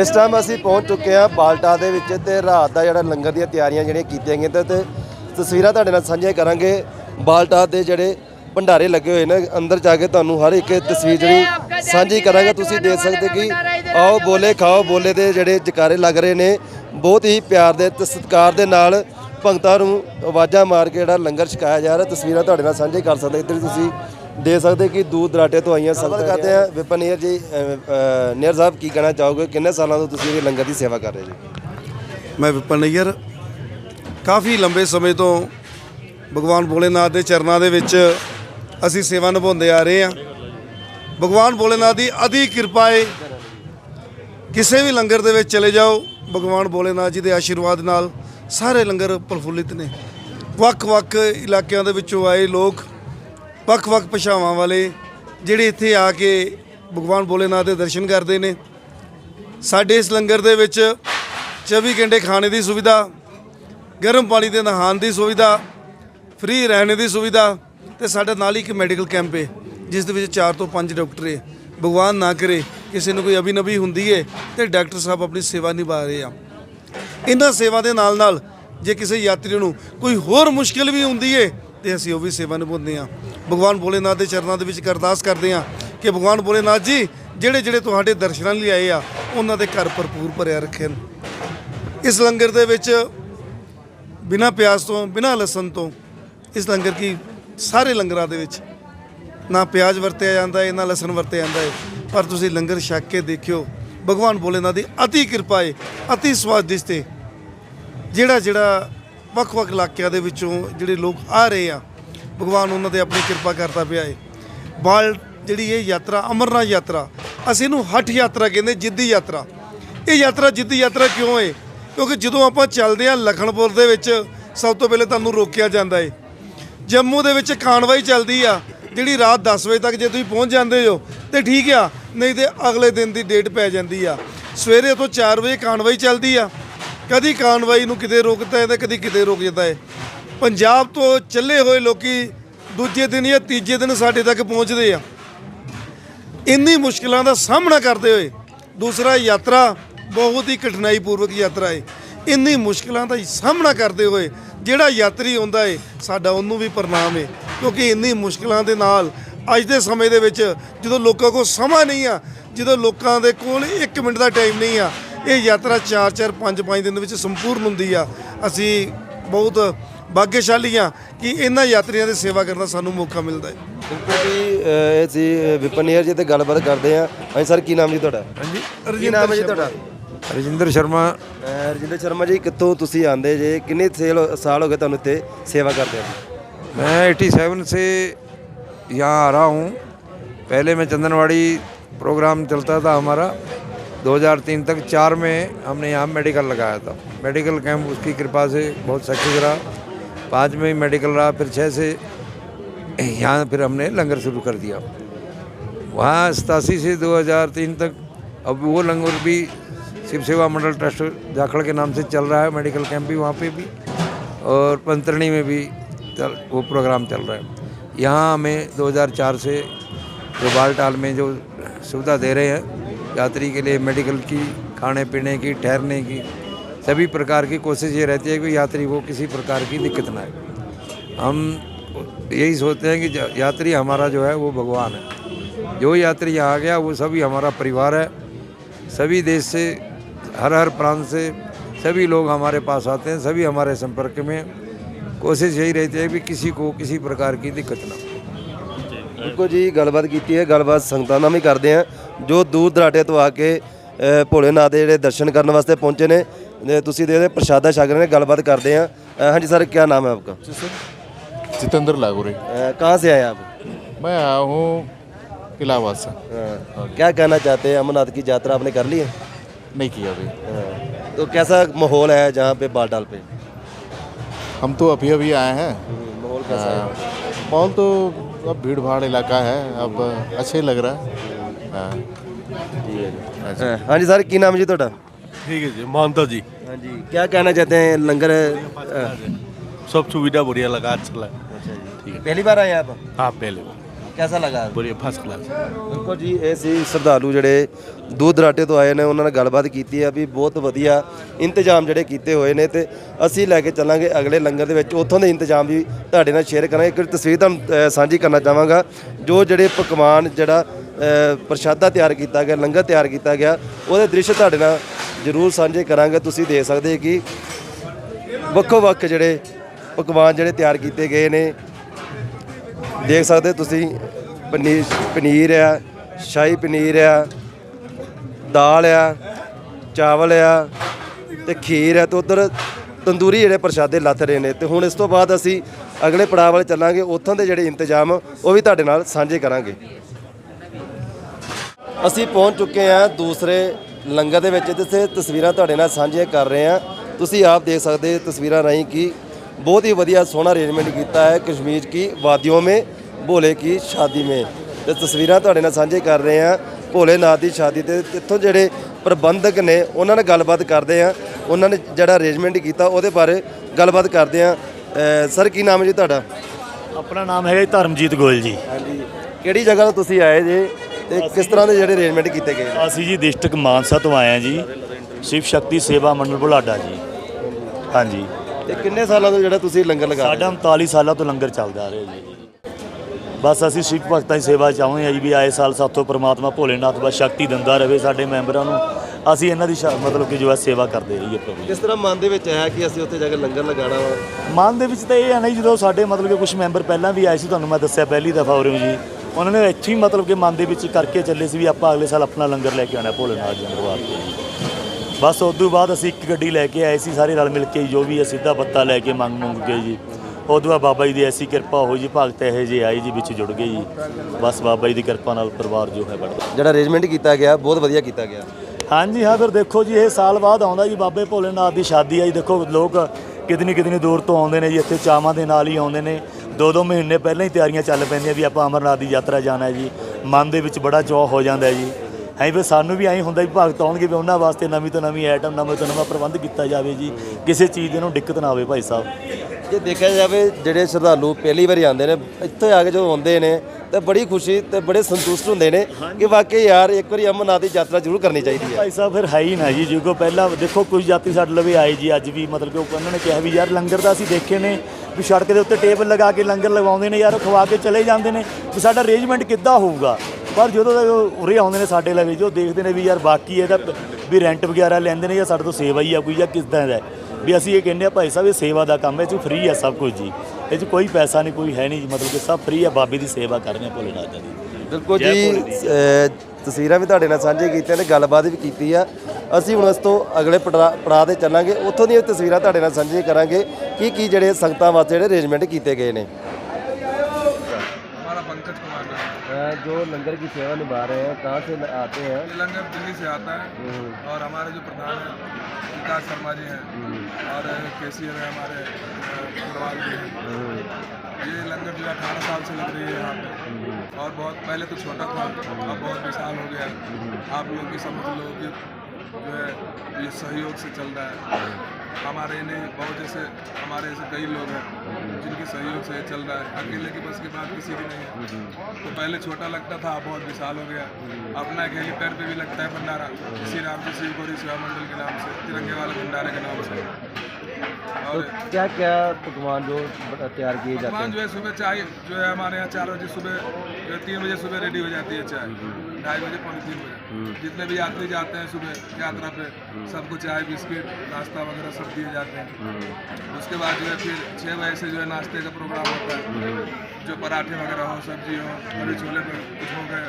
ਇਸ ਟਾਈਮ ਅਸੀਂ ਪਹੁੰਚ ਚੁੱਕੇ ਹਾਂ ਬਾਲਟਾ ਦੇ ਵਿੱਚ ਤੇ ਰਾਤ ਦਾ ਜਿਹੜਾ ਲੰਗਰ ਦੀਆਂ ਤਿਆਰੀਆਂ ਜਿਹੜੀਆਂ ਕੀਤੀਆਂ ਗਈਆਂ ਤੇ ਤਸਵੀਰਾਂ ਤੁਹਾਡੇ ਨਾਲ ਸਾਂਝੀਆਂ ਕਰਾਂਗੇ। ਬਾਲਟਾ ਦੇ ਜਿਹੜੇ ਭੰਡਾਰੇ ਲੱਗੇ ਹੋਏ ਨੇ, ਅੰਦਰ ਜਾ ਕੇ ਤੁਹਾਨੂੰ ਹਰ ਇੱਕ ਤਸਵੀਰ ਜਿਹੜੀ ਸਾਂਝੀ ਕਰਾਂਗੇ। ਤੁਸੀਂ ਦੇਖ ਸਕਦੇ ਕਿ ਆਓ ਬੋਲੇ, ਖਾਓ ਬੋਲੇ ਦੇ ਜਿਹੜੇ ਜਕਾਰੇ ਲੱਗ ਰਹੇ ਨੇ। ਬਹੁਤ ਹੀ ਪਿਆਰ ਦੇ ਤੇ ਸਤਿਕਾਰ ਦੇ ਨਾਲ ਭਗਤਾਂ ਨੂੰ ਆਵਾਜ਼ਾਂ ਮਾਰ ਕੇ ਜਿਹੜਾ ਲੰਗਰ ਛਕਾਇਆ ਜਾ ਰਿਹਾ। ਤਸਵੀਰਾਂ ਤੁਹਾਡੇ ਨਾਲ ਸਾਂਝੇ ਕਰ ਸਕਦੇ ਇੱਧਰ ਤੁਸੀਂ ਦੇ ਸਕਦੇ ਕਿ ਦੂਰ ਦਰਾਟੇ ਤੋਂ ਆਈਆਂ ਸੰਗਤਾਂ ਕਰਦੇ ਆ ਵਿਪਨ ਨੀਰ ਜੀ ਨੀਰ ਸਾਹਿਬ ਕੀ ਕਹਿਣਾ ਚਾਹੋਗੇ? ਕਿੰਨੇ ਸਾਲਾਂ ਤੋਂ ਤੁਸੀਂ ਇਹ ਲੰਗਰ ਦੀ ਸੇਵਾ ਕਰ ਰਹੇ ਜੀ? ਮੈਂ ਵਿਪਨ ਨਈਅਰ ਕਾਫੀ ਲੰਬੇ ਸਮੇਂ ਤੋਂ ਭਗਵਾਨ ਭੋਲੇਨਾਥ ਦੇ ਚਰਨਾਂ ਦੇ ਵਿੱਚ ਅਸੀਂ ਸੇਵਾ ਨਿਭਾਉਂਦੇ ਆ ਰਹੇ ਹਾਂ। ਭਗਵਾਨ ਭੋਲੇਨਾਥ ਦੀ ਅਧੀ ਕਿਰਪਾ ਹੈ ਕਿਸੇ ਵੀ ਲੰਗਰ ਦੇ ਵਿੱਚ ਚਲੇ ਜਾਓ ਭਗਵਾਨ ਭੋਲੇਨਾਥ ਜੀ ਦੇ ਆਸ਼ੀਰਵਾਦ ਨਾਲ ਸਾਰੇ ਲੰਗਰ ਪ੍ਰਫੁੱਲਿਤ ਨੇ। ਵੱਖ-ਵੱਖ ਇਲਾਕਿਆਂ ਦੇ ਵਿੱਚੋਂ ਆਏ ਲੋਕ ਵੱਖ-ਵੱਖ ਭਾਸ਼ਾਵਾਂ ਵਾਲੇ ਜਿਹੜੇ ਇੱਥੇ ਆ ਕੇ ਭਗਵਾਨ ਭੋਲੇਨਾਥ ਦੇ ਦਰਸ਼ਨ ਕਰਦੇ ਨੇ। ਸਾਡੇ ਇਸ ਲੰਗਰ ਦੇ ਵਿੱਚ 24 ਘੰਟੇ ਖਾਣੇ ਦੀ ਸੁਵਿਧਾ, ਗਰਮ ਪਾਣੀ ਦੇ ਨਹਾਉਣ ਦੀ ਸੁਵਿਧਾ, ਫ੍ਰੀ ਰਹਿਣ ਦੀ ਸੁਵਿਧਾ ਤੇ ਸਾਡੇ ਨਾਲ ਹੀ ਇੱਕ ਮੈਡੀਕਲ ਕੈਂਪ ਹੈ ਜਿਸ ਦੇ ਵਿੱਚ 4 ਤੋਂ 5 ਡਾਕਟਰ ਹੈ ਭਗਵਾਨ ਨਾ ਕਰੇ, ਕਿਸੇ ਨੂੰ ਕੋਈ ਅਭਿਨਵੀ ਹੁੰਦੀ ਹੈ ਤੇ ਡਾਕਟਰ ਸਾਹਿਬ ਆਪਣੀ ਸੇਵਾ ਨਿਭਾ ਰਹੇ ਆ। ਇਹਨਾਂ ਸੇਵਾ ਦੇ ਨਾਲ ਨਾਲ ਜੇ ਕਿਸੇ ਯਾਤਰੀ ਨੂੰ ਕੋਈ ਹੋਰ ਮੁਸ਼ਕਿਲ ਵੀ ਹੁੰਦੀ ਹੈ ਤੇ ਅਸੀਂ ਉਹ ਵੀ ਸੇਵਾ ਨਿਭਾਉਂਦੇ ਹਾਂ ਭਗਵਾਨ ਭੋਲੇਨਾਥ ਦੇ ਚਰਨਾਂ ਦੇ ਵਿੱਚ ਅਰਦਾਸ ਕਰਦੇ ਹਾਂ ਕਿ ਭਗਵਾਨ ਭੋਲੇਨਾਥ ਜੀ, ਜਿਹੜੇ ਜਿਹੜੇ ਤੁਹਾਡੇ ਦਰਸ਼ਨਾਂ ਲਈ ਆਏ ਆ, ਉਹਨਾਂ ਦੇ ਘਰ ਭਰਪੂਰ ਭਰਿਆ ਰੱਖਣ। ਇਸ ਲੰਗਰ ਦੇ ਵਿੱਚ ਬਿਨਾ ਪਿਆਜ਼ ਤੋਂ, ਬਿਨਾ ਲਸਣ ਤੋਂ, ਇਸ ਲੰਗਰ ਕੀ ਸਾਰੇ ਲੰਗਰਾਂ ਦੇ ਵਿੱਚ ਨਾ ਪਿਆਜ਼ ਵਰਤਿਆ ਜਾਂਦਾ ਹੈ ਨਾ ਲਸਣ ਵਰਤਿਆ ਜਾਂਦਾ ਹੈ ਪਰ ਤੁਸੀਂ ਲੰਗਰ ਛਕ ਕੇ ਦੇਖਿਓ, ਭਗਵਾਨ ਭੋਲੇਨਾਥ ਦੀ ਅਤੀ ਕਿਰਪਾ ਹੈ ਅਤੀ ਸਵਾਦਿਸ਼ਟ ਹੈ ਜਿਹੜਾ ਜਿਹੜਾ ਵੱਖ-ਵੱਖ ਇਲਾਕਿਆਂ ਦੇ ਵਿੱਚੋਂ ਜਿਹੜੇ ਲੋਕ ਆ ਰਹੇ ਆ ਭਗਵਾਨ ਉਹਨਾਂ ਤੇ ਆਪਣੀ ਕਿਰਪਾ ਕਰਦਾ ਪਿਆ ਏ। ਬਾਲ ਜਿਹੜੀ ਇਹ ਯਾਤਰਾ, ਅਮਰਨਾਥ ਯਾਤਰਾ, ਅਸੀਂ ਇਹਨੂੰ ਹੱਠ ਯਾਤਰਾ ਕਹਿੰਦੇ, ਜਿੱਦੀ ਯਾਤਰਾ। ਇਹ ਯਾਤਰਾ, ਜਿੱਦੀ ਯਾਤਰਾ ਕਿਉਂ ਏ? ਕਿਉਂਕਿ ਜਦੋਂ ਆਪਾਂ ਚੱਲਦੇ ਆ ਲਖਨਪੁਰ ਦੇ ਵਿੱਚ, ਸਭ ਤੋਂ ਪਹਿਲੇ ਤੁਹਾਨੂੰ ਰੋਕਿਆ ਜਾਂਦਾ ਏ। ਜੰਮੂ ਦੇ ਵਿੱਚ ਕਾਨਵਾਈ ਚੱਲਦੀ ਆ, ਜਿਹੜੀ ਰਾਤ 10 ਵਜੇ ਤੱਕ ਜੇ ਤੁਸੀਂ ਪਹੁੰਚ ਜਾਂਦੇ ਹੋ, ਤੇ ਠੀਕ ਆ, ਨਹੀਂ ਤੇ ਅਗਲੇ ਦਿਨ ਦੀ ਡੇਟ ਪੈ ਜਾਂਦੀ ਆ। ਸਵੇਰੇ ਤੋਂ 4 ਵਜੇ ਕਾਨਵਾਈ ਚੱਲਦੀ ਆ। ਕਦੀ ਕਾਨਵਾਈ ਨੂੰ ਕਿਤੇ ਰੋਕਦਾ ਹੈ ਤੇ ਕਦੀ ਕਿਤੇ ਰੋਕ ਜਾਂਦਾ ਹੈ ਪੰਜਾਬ ਤੋਂ ਚੱਲੇ ਹੋਏ ਲੋਕੀ ਦੂਜੇ ਦਿਨ ਜਾਂ ਤੀਜੇ ਦਿਨ ਸਾਡੇ ਤੱਕ ਪਹੁੰਚਦੇ ਆ। ਇੰਨੀ ਮੁਸ਼ਕਲਾਂ ਦਾ ਸਾਹਮਣਾ ਕਰਦੇ ਹੋਏ ਦੂਸਰਾ ਯਾਤਰਾ ਬਹੁਤ ਹੀ ਕਠਿਨਾਈ ਪੂਰਵਕ ਯਾਤਰਾ ਹੈ ਇੰਨੀ ਮੁਸ਼ਕਲਾਂ ਦਾ ਸਾਹਮਣਾ ਕਰਦੇ ਹੋਏ ਜਿਹੜਾ ਯਾਤਰੀ ਹੁੰਦਾ ਏ, ਸਾਡਾ ਉਹਨੂੰ ਵੀ ਪ੍ਰਣਾਮ ਹੈ ਕਿਉਂਕਿ ਇੰਨੀ ਮੁਸ਼ਕਲਾਂ ਦੇ ਨਾਲ ਅੱਜ ਦੇ ਸਮੇਂ ਦੇ ਵਿੱਚ ਜਦੋਂ ਲੋਕਾਂ ਕੋਲ ਸਮਾਂ ਨਹੀਂ ਆ, ਜਦੋਂ ਲੋਕਾਂ ਦੇ ਕੋਲ 1 ਮਿੰਟ ਦਾ ਟਾਈਮ ਨਹੀਂ ਆ, ਇਹ ਯਾਤਰਾ 4-4 5-5 ਦਿਨ ਦੇ ਵਿੱਚ ਸੰਪੂਰਨ ਹੁੰਦੀ ਆ। ਅਸੀਂ ਬਹੁਤ ਭਾਗਿਆਸ਼ਾਲੀ ਆ ਕਿ ਇਹਨਾਂ ਯਾਤਰੀਆਂ ਦੀ ਸੇਵਾ ਕਰਨ ਦਾ ਸਾਨੂੰ ਮੌਕਾ ਮਿਲਦਾ ਹੈ ਬਿਲਕੁਲ ਜੀ ਅਹ ਇਹ ਸੀ ਵਿਪਨ ਨੀਰ ਜੀ ਤੇ ਗੱਲਬਾਤ ਕਰਦੇ ਆ ਹਾਂਜੀ ਸਰ ਕੀ ਨਾਮ ਜੀ ਤੁਹਾਡਾ ਹਾਂਜੀ ਕੀ ਨਾਮ ਹੈ ਜੀ ਤੁਹਾਡਾ ਰਜਿੰਦਰ ਸ਼ਰਮਾ ਅਹ ਰਜਿੰਦਰ ਸ਼ਰਮਾ ਜੀ ਕਿੱਥੋਂ ਤੁਸੀਂ ਆਂਦੇ ਜੇ ਕਿੰਨੇ ਸੇਲ ਸਾਲ ਹੋ ਗਏ ਤੁਹਾਨੂੰ ਇੱਥੇ ਸੇਵਾ ਕਰਦੇ ਆ मैं 87 से यहाँ आ रहा हूँ पहले मैं चंदनवाड़ी प्रोग्राम चलता था हमारा 2003 तक चार में हमने यहाँ मेडिकल लगाया था मेडिकल कैंप उसकी कृपा से बहुत सक्सेस रहा पाँच में ही मेडिकल रहा, फिर छः से यहाँ फिर हमने लंगर शुरू कर दिया। वहाँ सतासी से 2003 तक अब वो लंगर भी शिव सेवा मंडल ट्रस्ट जाखड़ के नाम से चल रहा है मेडिकल कैंप भी वहाँ पे भी और पंतरणी में भी चल, वो प्रोग्राम चल रहा है। यहाँ हमें 2004 से जो बालटाल में जो सुविधा दे रहे हैं, यात्री के लिए मेडिकल की खाने पीने की, ठहरने की सभी प्रकार की कोशिश ये रहती है कि यात्री को किसी प्रकार की दिक्कत ना आए। हम यही सोचते हैं कि यात्री हमारा जो है, वो भगवान है। जो यात्री यहाँ आ गया, वो सभी हमारा परिवार है। सभी देश से हर हर प्रांत से सभी लोग हमारे पास आते हैं, सभी हमारे संपर्क में कोशिश यही रहती है कि किसी को किसी प्रकार की दिक्कत ना हो जी, गलबात की है गलबात संगतान हम ही करते हैं। जो दूर दराटे तो आके ਭੋਲੇਨਾਥ ਦੇ ਜਿਹੜੇ ਦਰਸ਼ਨ ਕਰਨ ਵਾਸਤੇ ਪਹੁੰਚੇ ਨੇ ਅਹ, ਤੁਸੀਂ ਦੇ ਪ੍ਰਸ਼ਾਦਾ ਛਕ ਰਹੇ ਨੇ ਗੱਲਬਾਤ ਕਰਦੇ ਆ ਅਹ, ਹਾਂਜੀ ਸਰ ਕੀ ਨਾਮ ਹੈ ਆਪਕਾ जितेंद्र लागोरे अ, कहाँ से आए आप मैं आया हूँ इलाहाबाद से अ, क्या कहना चाहते हैं अमरनाथ की यात्रा आपने कर ली है नहीं किया अभी अ, तो कैसा माहौल है जहाँ पे बालटाल पे हम तो अभी अभी आए हैं माहौल कैसा है हाँ, माहौल तो अब भीड़ भाड़ इलाका है अब अच्छा ही लग रहा है हाँ, ठीक है जी अ, हाँ जी सर की नाम है जी ਤੁਹਾਡਾ ठीक है जी मानता जी हाँ जी क्या कहना चाहते हैं लंगर अ, सब सुविधा बढ़िया लगा अच्छा लगा अच्छा जी पहली बार आए आप हाँ पहले बार। कैसा लगा बढ़िया फर्स्ट क्लास ਬਿਲਕੁਲ ਜੀ ਇਹ ਸੀ ਸ਼ਰਧਾਲੂ ਜਿਹੜੇ ਦੂਰ ਦਰਾਟੇ ਤੋਂ ਆਏ ਨੇ ਉਹਨਾਂ ਨਾਲ ਗੱਲਬਾਤ ਕੀਤੀ ਆ ਵੀ ਬਹੁਤ ਵਧੀਆ ਇੰਤਜ਼ਾਮ ਜਿਹੜੇ ਕੀਤੇ ਹੋਏ ਨੇ ਤੇ ਅਸੀਂ ਲੈ ਕੇ ਚੱਲਾਂਗੇ ਅਗਲੇ ਲੰਗਰ ਦੇ ਵਿੱਚ ਉੱਥੋਂ ਦੇ ਇੰਤਜ਼ਾਮ ਵੀ ਤੁਹਾਡੇ ਨਾਲ ਸ਼ੇਅਰ ਕਰਾਂਗੇ ਇੱਕ ਤਸਵੀਰ ਤੁਹਾਨੂੰ ਅ, ਸਾਂਝੀ ਕਰਨਾ ਚਾਹਾਂਗਾ ਜੋ ਜਿਹੜੇ ਪਕਵਾਨ ਜਿਹੜਾ ਅ, ਪ੍ਰਸ਼ਾਦਾ ਤਿਆਰ ਕੀਤਾ ਗਿਆ ਲੰਗਰ ਤਿਆਰ ਕੀਤਾ ਗਿਆ ਉਹਦੇ ਦ੍ਰਿਸ਼ ਤੁਹਾਡੇ ਨਾਲ ਜ਼ਰੂਰ ਸਾਂਝੇ ਕਰਾਂਗੇ ਤੁਸੀਂ ਦੇਖ ਸਕਦੇ ਕਿ ਵੱਖੋ ਵੱਖ ਜਿਹੜੇ ਪਕਵਾਨ ਜਿਹੜੇ ਤਿਆਰ ਕੀਤੇ ਗਏ ਨੇ ਦੇਖ ਸਕਦੇ ਤੁਸੀਂ, ਪਨੀਰ ਪਨੀਰ ਆ, ਸ਼ਾਹੀ ਪਨੀਰ ਆ, ਦਾਲ ਆ, ਚਾਵਲ ਆ ਤੇ ਖੀਰ ਆ ਤੇ ਉਧਰ ਤੰਦੂਰੀ ਜਿਹੜੇ ਪ੍ਰਸ਼ਾਦੇ ਲੱਥ ਰਹੇ ਨੇ ਤੇ ਹੁਣ ਇਸ ਤੋਂ ਬਾਅਦ ਅਸੀਂ ਅਗਲੇ ਪੜਾਅ ਵੱਲ ਚੱਲਾਂਗੇ, ਉੱਥੋਂ ਦੇ ਜਿਹੜੇ ਇੰਤਜ਼ਾਮ ਉਹ ਵੀ ਤੁਹਾਡੇ ਨਾਲ ਸਾਂਝੇ ਕਰਾਂਗੇ। ਅਸੀਂ ਪਹੁੰਚ ਚੁੱਕੇ ਹਾਂ ਦੂਸਰੇ ਲੰਗਰ ਦੇ ਵਿੱਚ ਜਿੱਥੇ ਤਸਵੀਰਾਂ ਤੁਹਾਡੇ ਨਾਲ ਸਾਂਝੀਆਂ ਕਰ ਰਹੇ ਹਾਂ। ਤੁਸੀਂ ਆਪ ਦੇਖ ਸਕਦੇ ਤਸਵੀਰਾਂ ਰਾਹੀਂ ਕਿ बहुत ही बढ़िया सोना अरेंजमेंट ਕੀਤਾ ਹੈ ਕਸ਼ਮੀਰ ਕੀ ਵਾਦੀਆਂ ਮੇ ਭੋਲੇ ਕੀ ਸ਼ਾਦੀ ਮੇ। ਤੇ ਤਸਵੀਰਾਂ ਤੁਹਾਡੇ ਨਾਲ ਸਾਂਝੇ ਕਰ ਰਹੇ ਆ ਭੋਲੇ ਨਾਥ ਦੀ ਸ਼ਾਦੀ ਤੇ ਇੱਥੋਂ ਜਿਹੜੇ ਪ੍ਰਬੰਧਕ ਨੇ ਉਹਨਾਂ ਨਾਲ ਗੱਲਬਾਤ ਕਰਦੇ ਆ ਉਹਨਾਂ ਨੇ ਜਿਹੜਾ ਅਰੇਂਜਮੈਂਟ ਕੀਤਾ ਉਹਦੇ ਬਾਰੇ ਗੱਲਬਾਤ ਕਰਦੇ ਆ ਸਰ ਕੀ ਨਾਮ ਹੈ ਜੀ ਤੁਹਾਡਾ? ਆਪਣਾ ਨਾਮ ਹੈਗਾ ਧਰਮਜੀਤ ਗੋਇਲ ਜੀ। ਹਾਂਜੀ। ਕਿਹੜੀ ਜਗ੍ਹਾ ਤੋਂ ਤੁਸੀਂ ਆਏ ਜੀ ਤੇ ਕਿਸ ਤਰ੍ਹਾਂ ਦੇ ਜਿਹੜੇ ਅਰੇਂਜਮੈਂਟ ਕੀਤੇ ਗਏ? ਅਸੀਂ ਜੀ ਡਿਸਟ੍ਰਿਕਟ ਮਾਨਸਾ ਤੋਂ ਆਏ ਆ ਜੀ। ਸ਼ਿਵ ਸ਼ਕਤੀ ਸੇਵਾ ਮੰਡਲ ਬੁਲਾਡਾ ਜੀ। ਹਾਂਜੀ। ਤੇ ਕਿੰਨੇ ਸਾਲਾਂ ਤੋਂ ਜਿਹੜਾ ਤੁਸੀਂ ਲੰਗਰ ਲਗਾ ਰਹੇ ਸਾਡਾ 39 ਸਾਲਾਂ ਤੋਂ ਲੰਗਰ ਚੱਲਦਾ ਆ ਰਿਹਾ ਜੀ। ਬਸ ਅਸੀਂ ਸਿੱਖ ਭਗਤਾਂ ਦੀ ਸੇਵਾ ਚਾਹੁੰਦੇ ਹਾਂ ਜੀ ਵੀ ਆਏ ਸਾਲ ਸਾਥੋਂ ਪ੍ਰਮਾਤਮਾ ਭੋਲੇਨਾਥ ਬਸ ਸ਼ਕਤੀ ਦਿੰਦਾ ਰਹੇ ਸਾਡੇ ਮੈਂਬਰਾਂ ਨੂੰ। ਅਸੀਂ ਇਹਨਾਂ ਦੀ ਸ਼ਾ- ਮਤਲਬ ਕਿ ਜੋ ਹੈ ਸੇਵਾ ਕਰਦੇ ਰਹੀਏ ਪ੍ਰਭੂ ਕਿਸ ਤਰ੍ਹਾਂ ਮਨ ਦੇ ਵਿੱਚ ਆਇਆ ਕਿ ਅਸੀਂ ਉੱਥੇ ਜਾ ਕੇ ਲੰਗਰ ਲਗਾਉਣਾ ਵਾ? ਮਨ ਦੇ ਵਿੱਚ ਤਾਂ ਇਹ ਹੈ ਨਾ ਜੀ, ਜਦੋਂ ਸਾਡੇ ਮਤਲਬ ਕਿ ਕੁਝ ਮੈਂਬਰ ਪਹਿਲਾਂ ਵੀ ਆਏ ਸੀ ਤੁਹਾਨੂੰ ਮੈਂ ਦੱਸਿਆ ਪਹਿਲੀ ਦਫਾ ਹੋ ਰਹੇ ਜੀ ਉਹਨਾਂ ਨੇ ਇੱਥੇ ਹੀ ਮਤਲਬ ਕਿ ਮਨ ਦੇ ਵਿੱਚ ਕਰਕੇ ਚੱਲੇ ਸੀ ਵੀ ਆਪਾਂ ਅਗਲੇ ਸਾਲ ਆਪਣਾ ਲੰਗਰ ਲੈ ਕੇ ਆਉਣਾ ਭੋਲੇਨਾਥ ਜੀ ਦਰਬਾਰ ਤੇ। ਜੀ ਬਸ ਉਸ ਤੋਂ ਬਾਅਦ ਅਸੀਂ ਇੱਕ ਗੱਡੀ ਲੈ ਕੇ ਆਏ ਸੀ ਸਾਰੇ ਰਲ ਮਿਲ ਕੇ ਜੋ ਵੀ ਹੈ ਸਿੱਧਾ ਬੱਤਾ ਲੈ ਕੇ ਮੰਗ ਮੰਗ ਕੇ ਜੀ। ਉਦੋਂ ਬਾਅਦ ਬਾਬਾ ਜੀ ਦੀ ਐਸੀ ਕਿਰਪਾ ਹੋਈ ਜੀ ਭਗਤ ਇਹੋ ਜਿਹੇ ਆਏ ਜੀ ਵਿੱਚ ਜੁੜ ਗਏ ਜੀ। ਬਸ ਬਾਬਾ ਜੀ ਦੀ ਕਿਰਪਾ ਨਾਲ ਪਰਿਵਾਰ ਜੋ ਹੈ बढ़ਦਾ ਜਿਹੜਾ ਅਰੇਂਜਮੈਂਟ ਕੀਤਾ ਗਿਆ ਬਹੁਤ ਵਧੀਆ ਕੀਤਾ ਗਿਆ। ਹਾਂਜੀ ਹਾਂ ਫਿਰ ਦੇਖੋ ਜੀ ਇਹ ਸਾਲ ਬਾਅਦ ਆਉਂਦਾ ਜੀ ਬਾਬੇ ਭੋਲੇਨਾਥ ਦੀ ਸ਼ਾਦੀ ਆ ਜੀ। ਦੇਖੋ ਲੋਕ ਕਿਤਨੀ ਕਿਤਨੀ ਦੂਰ ਤੋਂ ਆਉਂਦੇ ਨੇ ਜੀ ਇੱਥੇ ਚਾਵਾਂ ਦੇ ਨਾਲ ਹੀ ਆਉਂਦੇ ਨੇ। ਦੋ ਦੋ ਮਹੀਨੇ ਪਹਿਲਾਂ ਹੀ ਤਿਆਰੀਆਂ ਚੱਲ ਪੈਂਦੀਆਂ ਵੀ ਆਪਾਂ ਅਮਰਨਾਥ ਦੀ ਯਾਤਰਾ ਜਾਣਾ ਹੈ ਜੀ। ਮਨ ਦੇ ਵਿੱਚ ਬੜਾ ਚਾਅ ਹੋ ਜਾਂਦਾ ਹੈ ਜੀ। ਐਂ ਫਿਰ ਸਾਨੂੰ ਵੀ ਐਂ ਹੁੰਦਾ ਵੀ ਭਗਤ ਆਉਣਗੇ ਵੀ ਉਹਨਾਂ ਵਾਸਤੇ ਨਵੀਂ ਤੋਂ ਨਵੀਂ ਆਈਟਮ ਨਵੇਂ ਤੋਂ ਨਵਾਂ ਪ੍ਰਬੰਧ ਕੀਤਾ ਜਾਵੇ ਜੀ। ਕਿਸੇ ਚੀਜ਼ ਦੀ ਨੂੰ ਦਿੱਕਤ ਨਾ ਆਵੇ ਭਾਈ ਸਾਹਿਬ। ਜੇ ਦੇਖਿਆ ਜਾਵੇ ਜਿਹੜੇ ਸ਼ਰਧਾਲੂ ਪਹਿਲੀ ਵਾਰੀ ਆਉਂਦੇ ਨੇ ਇੱਥੇ ਆ ਕੇ ਜਦੋਂ ਆਉਂਦੇ ਨੇ ਤੇ ਬੜੀ ਖੁਸ਼ੀ ਤੇ ਬੜੇ ਸੰਤੁਸ਼ਟ ਹੁੰਦੇ ਨੇ ਕਿ ਵਾਕਈ ਯਾਰ ਇੱਕ ਵਾਰੀ ਅਮਰਨਾਥ ਦੀ ਯਾਤਰਾ ਜ਼ਰੂਰ ਕਰਨੀ ਚਾਹੀਦੀ ਹੈ। ਭਾਈ ਸਾਹਿਬ ਫਿਰ ਹੈ ਹੀ ਨਾ ਜੀ ਜਿਉਂ ਪਹਿਲਾਂ ਦੇਖੋ ਕੁਝ ਜਾਤੀ ਸਾਡੇ ਲਵੇ ਆਏ ਜੀ ਅੱਜ ਵੀ ਮਤਲਬ ਕਿ ਉਹ ਉਹਨਾਂ ਨੇ ਕਿਹਾ ਵੀ ਯਾਰ ਲੰਗਰ ਦਾ ਅਸੀਂ ਦੇਖੇ ਨੇ ਵੀ ਸੜਕ ਦੇ ਉੱਤੇ ਟੇਬਲ ਲਗਾ ਕੇ ਲੰਗਰ ਲਗਾਉਂਦੇ ਨੇ ਯਾਰ ਖਵਾ ਕੇ ਚਲੇ ਜਾਂਦੇ ਨੇ ਵੀ ਸਾਡਾ ਅਰੇਂਜਮੈਂਟ ਕਿੱਦਾਂ ਹੋਊਗਾ? ਪਰ ਜਦੋਂ ਦਾ ਉਹ ਉਰੇ ਆਉਂਦੇ ਨੇ ਸਾਡੇ ਲਵੇ ਜੋ ਦੇਖਦੇ ਨੇ ਵੀ ਯਾਰ ਬਾਕੀ ਇਹਦਾ ਵੀ ਰੈਂਟ ਵਗੈਰਾ ਲੈਂਦੇ ਨੇ ਜਾਂ ਸਾਡੇ ਤੋਂ ਸੇਵਾ ਹੀ ਆ ਕੋਈ ਜਾਂ ਕਿਸ ਤਰ੍ਹਾਂ ਦਾ। ਵੀ ਅਸੀਂ ਇਹ ਕਹਿੰਦੇ ਆ ਭਾਈ ਸਾਹਿਬ ਇਹ ਸੇਵਾ ਦਾ ਕੰਮ ਹੈ 'ਚ ਫ੍ਰੀ ਹੈ ਸਭ ਕੁਝ ਜੀ। ਇਹ 'ਚ ਕੋਈ ਪੈਸਾ ਨਹੀਂ ਕੋਈ ਹੈ ਨਹੀਂ ਜੀ। ਮਤਲਬ ਕਿ ਸਭ ਫ੍ਰੀ ਹੈ ਬਾਬੇ ਦੀ ਸੇਵਾ ਕਰ ਰਹੇ ਆ ਭੋਲੇਨਾਥ ਜੀ। ਦੀ ਬਿਲਕੁਲ ਜੈ ਜੀ ਤਸਵੀਰਾਂ ਵੀ ਤੁਹਾਡੇ ਨਾਲ ਸਾਂਝੀਆਂ ਕੀਤੀਆਂ ਤੇ ਗੱਲਬਾਤ ਵੀ ਕੀਤੀ ਆ। ਅਸੀਂ ਹੁਣ ਇਸ ਤੋਂ ਅਗਲੇ ਪੜਾ- ਪੜਾਅ ਤੇ ਚੱਲਾਂਗੇ। ਉੱਥੋਂ ਦੀਆਂ ਤਸਵੀਰਾਂ ਤੁਹਾਡੇ ਨਾਲ ਸਾਂਝੀਆਂ ਕਰਾਂਗੇ ਕੀ ਕੀ ਜਿਹੜੇ ਸੰਗਤਾਂ ਵਾਸਤੇ ਜਿਹੜੇ ਅਰੇਂਜਮੈਂਟ ਕੀਤੇ ਗਏ ਨੇ। जो लंगर की सेवा निभा रहे हैं कहाँ से आते हैं? ये लंगर दिल्ली से आता है। हम्म। और हमारे जो प्रधान हैं विकास शर्मा जी हैं। हम्म। और कैशियर है हमारे अग्रवाल जी हैं। हम्म। ये लंगर जो है अठारह साल से लग रही है यहाँ पे। और बहुत पहले तो छोटा था अब बहुत विशाल हो गया आप लोग की समझ लोगों की जो है ये सहयोग से चल रहा है। हमारे नहीं बहुत जैसे हमारे ऐसे कई लोग हैं जिनके सहयोग से चल रहा है। अकेले की बस की बात किसी की नहीं है। तो पहले छोटा लगता था बहुत विशाल हो गया। अपना एक हेलीपैड पे भी लगता है भंडारा श्री राम जी शिव गौरी सेवा मंडल के नाम से तिरंगे वाले भंडारे के नाम से। और तो क्या क्या पकवान जो तैयार किए जाते हैं? जो है सुबह चाय जो है हमारे यहाँ चार बजे सुबह तीन बजे सुबह रेडी हो जाती है चाय। ढाई बजे पौने तीन बजे। जितने भी यात्री जाते हैं सुबह यात्रा पे सबको चाय बिस्किट नाश्ता वगैरह सब दिए जाते हैं। उसके बाद जो है फिर छः बजे से जो है नाश्ते का प्रोग्राम होता है। जो पराठे वगैरह हो सब्ज़ी हो कभी छोले पे कुछ हो गए।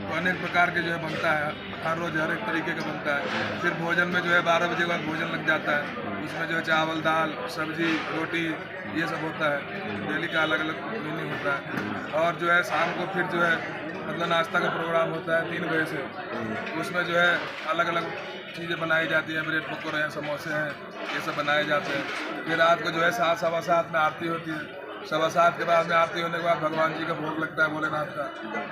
तो अनेक प्रकार के जो है बनता है। हर रोज हर एक तरीके का बनता है। फिर भोजन में जो है बारह बजे के बाद भोजन लग जाता है। उसमें जो है चावल दाल सब्ज़ी रोटी ये सब होता है। डेली का अलग अलग मेन्यू होता है। और जो है शाम को फिर जो है मतलब नाश्ता का प्रोग्राम होता है तीन बजे से। उसमें जो है अलग अलग चीज़ें बनाई जाती हैं ब्रेड पकौड़े हैं समोसे हैं ये सब बनाए जाते हैं। फिर रात को जो है सात सवा सात में आरती होती है। सवा सात के बाद में आरती होने के बाद भगवान जी का भोग लगता है भोलेनाथ का।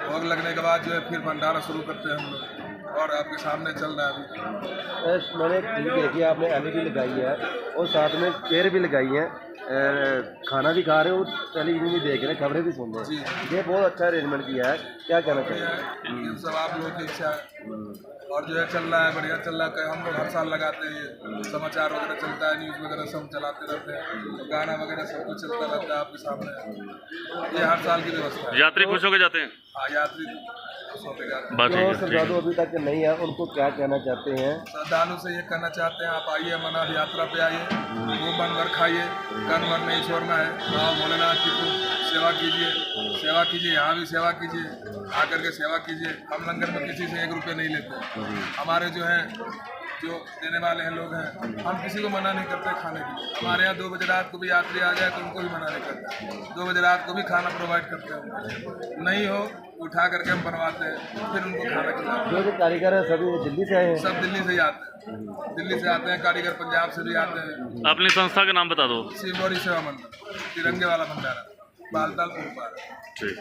भोग लगने के बाद जो है फिर भंडारा शुरू करते हैं हम लोग। और आपके सामने चल रहा है अभी। मैंने टीवी देखी है आपने एलईडी लगाई है और साथ में चेयर भी लगाई है। खाना भी खा रहे हो टेलीविज़न भी देख रहे हैं खबरें भी सुन रहे हैं। ये बहुत अच्छा अरेंजमेंट किया है। क्या कहना चाहिए ये सब आप लोगों की इच्छा है। और जो है चल रहा है बढ़िया चल रहा है हम लोग हर साल लगाते हैं ये। समाचार वगैरह चलता है न्यूज़ वगैरह सब चलाते रहते हैं। तो गाना वगैरह सब कुछ चलता रहता है आपके सामने। ये हर साल की व्यवस्था यात्री खुश होकर जाते हैं। हाँ यात्री। ठीक श्रद्धालु अभी तक नहीं है उनको क्या कहना चाहते हैं? श्रद्धालु से ये कहना चाहते हैं आप आइए अमरनाथ यात्रा पे आइए वो मन भर खाइए कन मन नहीं छोड़ना है। आप भोलेनाथ की खूब सेवा कीजिए सेवा कीजिए यहाँ भी सेवा कीजिए आकर के सेवा कीजिए। हम लंगर में किसी से एक रुपये नहीं लेते। हमारे जो है जो देने वाले हैं लोग हैं हम किसी को मना नहीं करते खाने के लिए हमारे यहाँ दो बजे रात को भी यात्री आ जाए तो उनको भी मना नहीं करते दो बजे रात को भी खाना प्रोवाइड करते हैं उनको। नहीं हो उठा करके हम बनवाते हैं फिर उनको खाना खिलाते हैं जो जो कारीगर है सभी दिल्ली से आए हैं सब दिल्ली से ही आते हैं दिल्ली से आते हैं कारीगर पंजाब से भी आते हैं अपनी संस्था का नाम बता दो शिवगौरी सेवा मंडल तिरंगे वाला भंडारा बालताल पुरपार ठीक